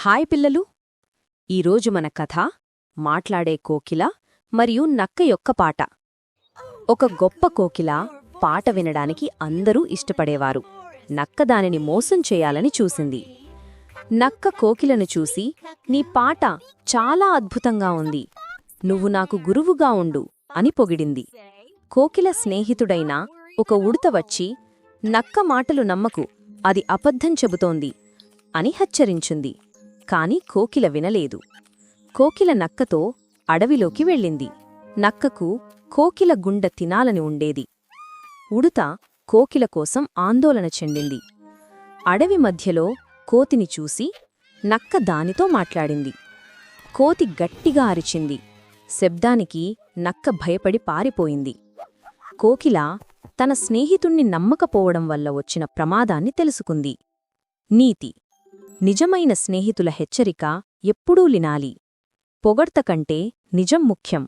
Hi పిల్లలు! ఈరోజు మన కథ మాట్లాడే కోకిల మరియు నక్క యొక్క పాట. ఒక గొప్ప కోకిల పాట వినడానికి అందరూ ఇష్టపడేవారు. నక్క దానిని మోసం చేయాలని చూసింది. నక్క కోకిలను చూసి నీ పాట చాలా అద్భుతంగా ఉంది. నువ్వు నాకు గురువుగా ఉండు అని పొగిడింది. కోకిల స్నేహితుడైన ఒక ఉడత వచ్చి నక్క మాటలు నమ్మకు. అది అబద్ధం చెబుతోంది అని హెచ్చరించింది. కాని కోకిల వినలేదు. కోకిల నక్కతో అడవిలోకి వెళ్ళింది. నక్కకు కోకిల గుండ తినాలని ఉండేది. ఉడుత కోకిల కోసం ఆందోళన చెందింది. అడవి మధ్యలో కోతిని చూసి నక్క దానితో మాట్లాడింది. కోతి గట్టిగా అరిచింది. శబ్దానికి నక్క భయపడి పారిపోయింది. కోకిల తన స్నేహితుణ్ణి నమ్మకపోవడం వల్ల వచ్చిన ప్రమాదాన్ని తెలుసుకుంది. నీతి నిజమైన స్నేహితుల హెచ్చరిక ఎప్పుడూ లినాలి. పొగడ్త కంటే నిజం ముఖ్యం.